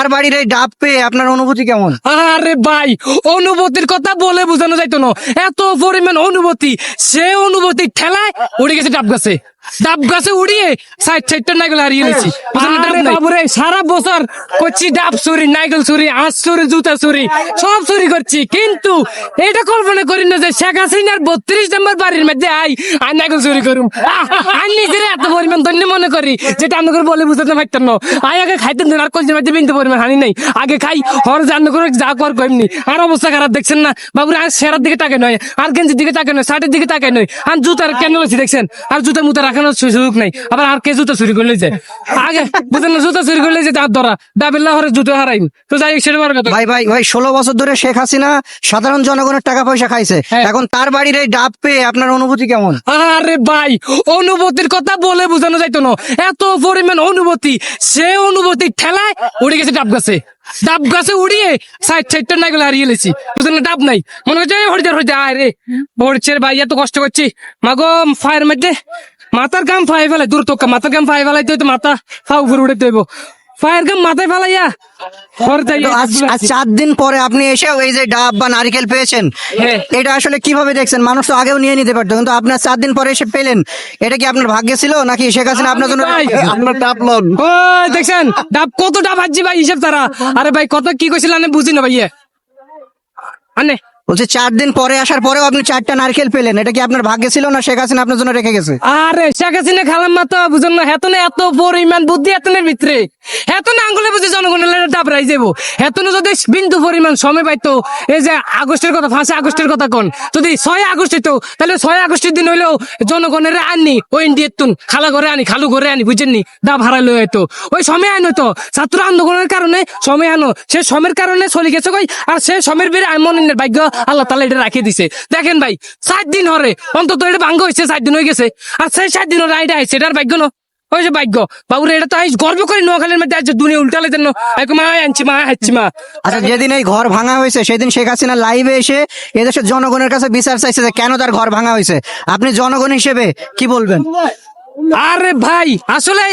তার বাড়ির এই ডাব পেয়ে আপনার অনুভূতি কেমন? আরে ভাই, অনুভূতির কথা বলে বোঝানো যাইতো না। এত পরিমাণ অনুভূতি, সে অনুভূতি ঠেলায় উড়ে গেছে ডাব গাছে। ডাব গাছে উড়িয়ে সাইড সাইডটা নাইগল হারিয়ে নিয়েছি বাবুরে সারা বছর করছি ডাব চুরি নাইগল চুরি আঁশ চুরি জুতা চুরি সব চুরি করছি। কিন্তু এটা কল্পনা করি না যে শেখ হাসিনার বত্রিশ নম্বর বাড়ির মধ্যে আই আর নাইগল চুরি করুম। আর নিজের এত পরিমাণ ধন্য মনে করি যেটা বলে বুঝতে পারতাম না। আই আগে খাইতেন না আর কলসির মধ্যে বিন্দু পরিমাণ হানি নাই। আগে খাই হর জান্ন করে যা কর কইমনি আর অবস্থা খারাপ দেখছেন না? বাবুরে আর সেরার দিকে তাকে নয় আর গেঞ্জির দিকে তাকে নয় শার্টের দিকে তাকে নয় আর জুতার কেন দেখছেন? আর জুতার মুতা রাখানোর সুযোগ নাই। আবার আর কে জুতা চুরি করলে যায় আগে বুঝলেন না জুতা চুরি করলে যে তার ধরা? ডাবেল্লা হরে জুতো তো যাই সেটা ভাই ভাই ভাই ষোলো বছর ধরে শেখ হাসিনা সাধারণ জনগণের টাকা পয়সা খাইছে। হ্যাঁ। এখন তার বাড়ির এই ডাব পেয়ে আপনার অনুভূতি কেমন? আরে ভাই অনুভূতির কথা বলে বোঝানো যাইতো না। এত পরিমাণ অনুভূতি সে অনুভূতি ঠেলায় উড়ে গেছে ডাব গাছে। ডাব গাছে উড়িয়ে সাইড সাইডটা নাই গেলে হারিয়ে লেছি বুঝলেন না, ডাব নাই। মনে হচ্ছে হরিদার হরিদার আয় রে। হরিচের ভাই এত কষ্ট করছি। মাগো ফায়ার মধ্যে মাথার গাম ফাই ফেলাই দূর তো মাথার গাম ফাই ফেলাইতে হইতো মাথা ফা উপরে উঠে দেবো। ফায়ার গাম মাথায় ফেলাইয়া ঘর যাই তো আজ আজ চার দিন পরে আপনি এসে এই যে ডাব বা নারকেল পেয়েছেন হ্যাঁ। এটা আসলে কীভাবে দেখছেন? মানুষ তো আগেও নিয়ে নিতে পারতো কিন্তু আপনার চার দিন পরে এসে পেলেন এটা কি আপনার ভাগ্যে ছিল নাকি শেখ হাসিনা আপনার জন্য আপনার ডাব লোন। দেখছেন ডাব কত ডাব হাজি ভাই হিসাব তারা। আরে ভাই কত কি কইছিল আমি বুঝি না ভাইয়া। আনে। বলছে, চার দিন পরে আসার পরেও আপনি চারটা নারকেল পেলেন। এটা কি আপনার ভাগ্যে ছিল না শেখ হাসিনা আপনার জন্য রেখে গেছে? আরে, শেখ হাসিনা খালাম মা তো বুঝুন না, হেতনে এত পরিমাণ বুদ্ধি হেতনের ভিতরে। হেতনে আঙ্গুলে বুঝে জনগণের ডাবরাই যাব। হেতনে যদি বিন্দু পরিমাণ সময় পাইতো, এই যে আগস্টের কথা ফাঁসে আগস্টের কথা কোন, যদি ছয় আগস্ট হইতো, তাহলে ছয় আগস্টের দিন হইলেও জনগণের আননি ওই ইন্ডিয়ার তুন, খালা ঘরে আনি, খালু ঘরে আনি, বুঝেননি? ডাব হারাই লই হইতো ওই সময় আইন হইতো ছাত্র আন্দোলনের কারণে সময় আনো। সে সময়ের কারণে চলে গেছে কই, আর সে সময়ের বেড়ে মনের ভাগ্য আল্লাহ তালা এটা রাখিয়ে দিছে। দেখেন ভাই সাত দিন হরে অন্তত এটা ভাঙ্গ হয়েছে সাত দিন হয়ে গেছে। আর সেই সাত দিন হরে এটা আইছে এটার ভাগ্য না। ওই যে ভাগ্য। বাবুরে এটা তো আইস গর্ব করি নোয়াখালীর মধ্যে আজ দুনিয়া উল্টালে দেন মা আনছি মা হাচ্ছি মা। আচ্ছা যেদিন এই ঘর ভাঙা হয়েছে সেদিন শেখ হাসিনা লাইভে এসে এদেশের জনগণের কাছে বিচার চাইছে যে কেন তার ঘর ভাঙা হয়েছে। আপনি জনগণ হিসেবে কি বলবেন? আরে ভাই আসলে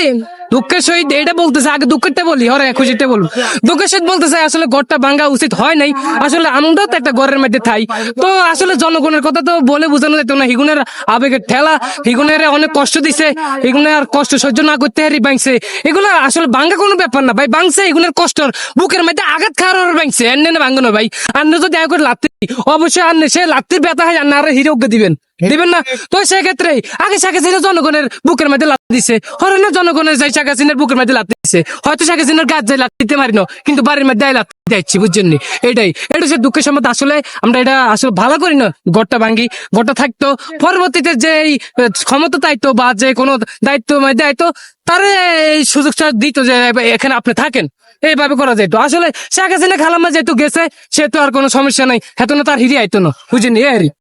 দুঃখের সহিত এটা বলতেছে, আগে দুঃখেরটা বলি, হরে খুশিতে বলব দুঃখের সহিত বলতেছে, আসলে ঘরটা ভাঙ্গা উচিত হয় নাই। আসলে আমরাও তো একটা ঘরের মধ্যে থাই। তো আসলে জনগণের কথা তো বলে বোঝানো যেত না, হিগুনের আবেগের ঠেলা, হিগুনের অনেক কষ্ট দিছে, হিগুনের আর কষ্ট সহ্য না করতে হারি ভাঙছে। এগুলো আসলে ভাঙ্গা কোনো ব্যাপার না ভাই, ভাঙছে এগুলোর কষ্ট বুকের মধ্যে আঘাত খাওয়ার ভাঙছে। এনে না ভাঙ্গনো ভাই। আন্ন যদি এক করে লাত্তি, অবশ্যই আনলে সে লাত্তির ব্যথা হয় আর আর হিরোগ্য দিবেন। দিবেন না? তো সেক্ষেত্রে আগে শেখ হাসিনা জনগণের বুকের মধ্যে লাত দিছে। হরণের জনগণের যাই শেখ হাসিনার বুকের মধ্যে লাত দিছে। হয়তো শেখ হাসিনার গাছ যাই লাত দিতে পারি না কিন্তু বাড়ির মধ্যে লাত দিচ্ছি বুঝছেন নি? এটাই। এটা সে দুঃখের সম্মত। আসলে আমরা এটা আসলে ভালো করি না গড়টা ভাঙ্গি গড়টা থাকতো। পরবর্তীতে যে এই ক্ষমতা দায়িত্ব বা যে কোনো দায়িত্ব দায়িত্ব তারে এই সুযোগটা দিত যে এখানে আপনি থাকেন। এইভাবে করা যেত। আসলে শেখ হাসিনা খালাম্মা যেহেতু গেছে সে তো আর কোনো সমস্যা নাই। হেতু না তার হিরি আইতো না বুঝেনি এই